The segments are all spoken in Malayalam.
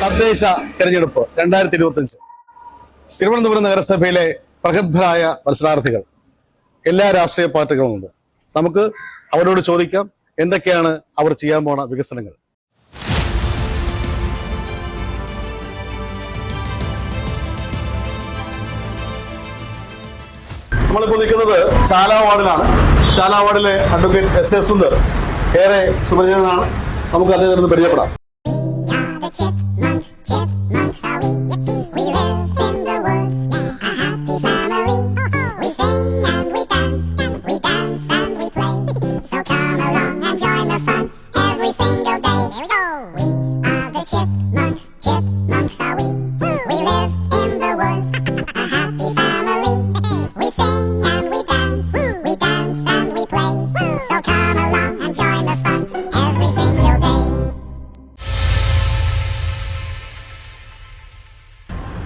തദ്ദേശ തെരഞ്ഞെടുപ്പ് രണ്ടായിരത്തി ഇരുപത്തഞ്ച് തിരുവനന്തപുരം നഗരസഭയിലെ പ്രഗത്ഭരായ മത്സരാർത്ഥികൾ. എല്ലാ രാഷ്ട്രീയ പാർട്ടികളുമുണ്ട് നമുക്ക് അവരോട് ചോദിക്കാം എന്തൊക്കെയാണ് അവർ ചെയ്യാൻ പോണ വികസനങ്ങൾ? നമ്മളിപ്പോൾ നിൽക്കുന്നത് ചാലാ വാർഡിലാണ്. ചാലാ വാർഡിലെ അഡ്വക്കേറ്റ് എസ് എ സുന്ദർ ഏറെ സുപരിചിതനാണ്. നമുക്ക് അദ്ദേഹത്തിൽ നിന്ന് പരിചയപ്പെടാം. Check.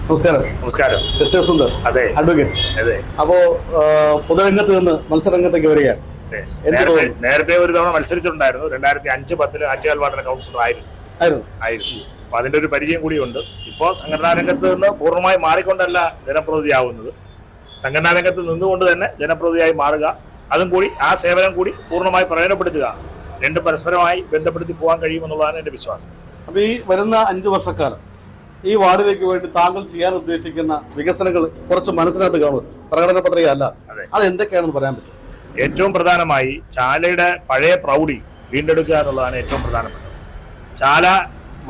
നമസ്കാരം. നമസ്കാരം. എസ് എ സുന്ദർ അതെ. അഡ്വക്കേറ്റ് അതെ. അപ്പോ പൊതുരംഗത്ത് നിന്ന് മത്സരരംഗത്തേക്ക് വരികയാണ്. നേരത്തെ ഒരു തവണ മത്സരിച്ചിട്ടുണ്ടായിരുന്നു. രണ്ടായിരത്തി അഞ്ച് പത്തിൽ ആറ്റുകാൽ വാട്ടർ കൗൺസിലർ ആയിരുന്നു. ആയിരുന്നു. അപ്പൊ അതിന്റെ ഒരു പരിചയം കൂടിയുണ്ട്. ഇപ്പോ സംഘടനാ രംഗത്ത് നിന്ന് പൂർണമായി മാറിക്കൊണ്ടല്ല ജനപ്രതിനിധിയാവുന്നത്. സംഘടനാ രംഗത്ത് നിന്നുകൊണ്ട് തന്നെ ജനപ്രതിനിധിയായി മാറുക. അതും കൂടി ആ സേവനം കൂടി പൂർണമായി പ്രയോജനപ്പെടുത്തുക. രണ്ടും പരസ്പരമായി ബന്ധപ്പെടുത്തി പോകാൻ കഴിയുമെന്നുള്ളതാണ് എന്റെ വിശ്വാസം. അപ്പൊ ഈ വരുന്ന അഞ്ചു വർഷക്കാലം ഈ വാർഡിലേക്ക് വേണ്ടി താങ്കൾ ചെയ്യാൻ ഉദ്ദേശിക്കുന്ന വികസനങ്ങൾ കുറച്ച് മനസ്സിനകത്ത് കാണും. പ്രകടന പത്രിക അല്ല അത് എന്തൊക്കെയാണെന്ന് പറയാൻ പറ്റും? ഏറ്റവും പ്രധാനമായി ചാലയുടെ പഴയ പ്രൗഢി വീണ്ടെടുക്കുക എന്നുള്ളതാണ് ഏറ്റവും പ്രധാനപ്പെട്ടത്. ചാല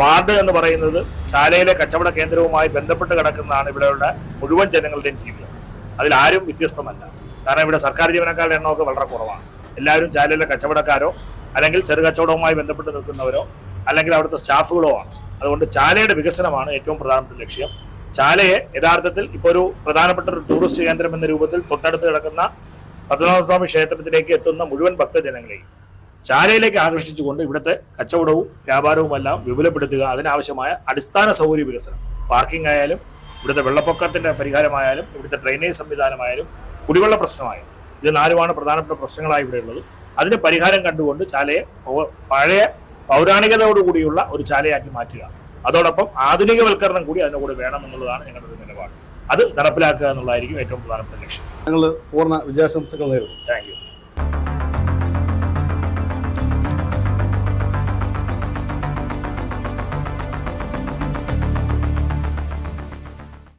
വാർഡ് എന്ന് പറയുന്നത് ചാലയിലെ കച്ചവട കേന്ദ്രവുമായി ബന്ധപ്പെട്ട് കിടക്കുന്നതാണ് ഇവിടെയുള്ള മുഴുവൻ ജനങ്ങളുടെയും ജീവിതം. അതിലാരും വ്യത്യസ്തമല്ല. കാരണം ഇവിടെ സർക്കാർ ജീവനക്കാരുടെ എണ്ണമൊക്കെ വളരെ കുറവാണ്. എല്ലാവരും ചാലയിലെ കച്ചവടക്കാരോ അല്ലെങ്കിൽ ചെറുകച്ചവടവുമായി ബന്ധപ്പെട്ട് നിൽക്കുന്നവരോ അല്ലെങ്കിൽ അവിടുത്തെ സ്റ്റാഫുകളോ ആണ്. അതുകൊണ്ട് ചാലയുടെ വികസനമാണ് ഏറ്റവും പ്രധാനപ്പെട്ട ലക്ഷ്യം. ചാലയെ യഥാർത്ഥത്തിൽ ഇപ്പോൾ ഒരു പ്രധാനപ്പെട്ട ഒരു ടൂറിസ്റ്റ് കേന്ദ്രം എന്ന രൂപത്തിൽ തൊട്ടടുത്ത് കിടക്കുന്ന പത്മനാഭസ്വാമി ക്ഷേത്രത്തിലേക്ക് എത്തുന്ന മുഴുവൻ ഭക്തജനങ്ങളെയും ചാലയിലേക്ക് ആകർഷിച്ചുകൊണ്ട് ഇവിടുത്തെ കച്ചവടവും വ്യാപാരവും എല്ലാം വിപുലപ്പെടുത്തുക അതിനാവശ്യമായ അടിസ്ഥാന സൗകര്യ വികസനം. പാർക്കിംഗ് ആയാലും ഇവിടുത്തെ വെള്ളപ്പൊക്കത്തിന്റെ പരിഹാരമായാലും ഇവിടുത്തെ ഡ്രെയിനേജ് സംവിധാനമായാലും കുടിവെള്ള പ്രശ്നമായാലും ഇത് നാലുമാണ് പ്രധാനപ്പെട്ട പ്രശ്നങ്ങളായി ഇവിടെ ഉള്ളത്. അതിന് പരിഹാരം കണ്ടുകൊണ്ട് ചാലയെ പഴയ പൗരാണികതയോടുകൂടിയുള്ള ഒരു ചാലയാക്കി മാറ്റുക. അതോടൊപ്പം ആധുനികവൽക്കരണം കൂടി കൂടെ വേണം എന്നുള്ളതാണ് ഞങ്ങളുടെ ഒരു നിലപാട്. അത് നടപ്പിലാക്കുക എന്നുള്ളതായിരിക്കും ഏറ്റവും പ്രധാനപ്പെട്ട ലക്ഷ്യം. ഞങ്ങൾ പൂർണ വിജയാശംസകൾ നേരുന്നു. Thank you.